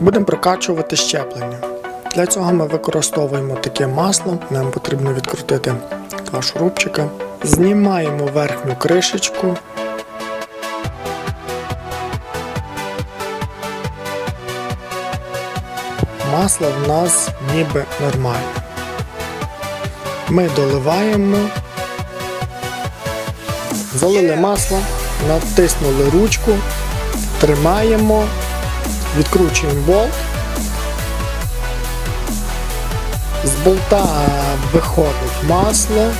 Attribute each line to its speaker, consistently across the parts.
Speaker 1: Будемо прокачувати щеплення. Для цього ми використовуємо таке масло. Нам потрібно відкрутити два шурупчика. Знімаємо верхню кришечку. Масло в нас ніби нормальне. Ми доливаємо, залили масло, натиснули ручку, тримаємо, відкручуємо болт. З болта виходить масло,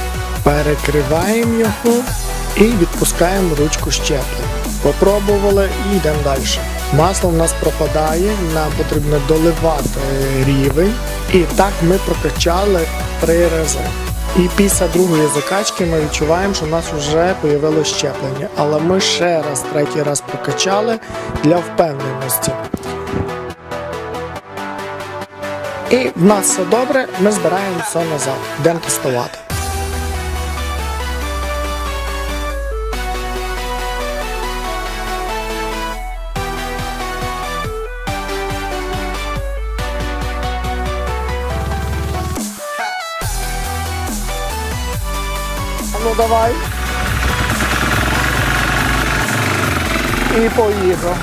Speaker 1: перекриваємо його і відпускаємо ручку щеплення. Попробували і йдемо далі. Масло в нас пропадає, нам потрібно доливати рівень. І так ми прокачали три рази. І після другої закачки ми відчуваємо, що в нас вже появилось щеплення. Але ми ще раз, третій раз прокачали для впевненості. І в нас все добре, ми збираємо все назад. Йдемо тестувати. А Ну давай. І поїхав.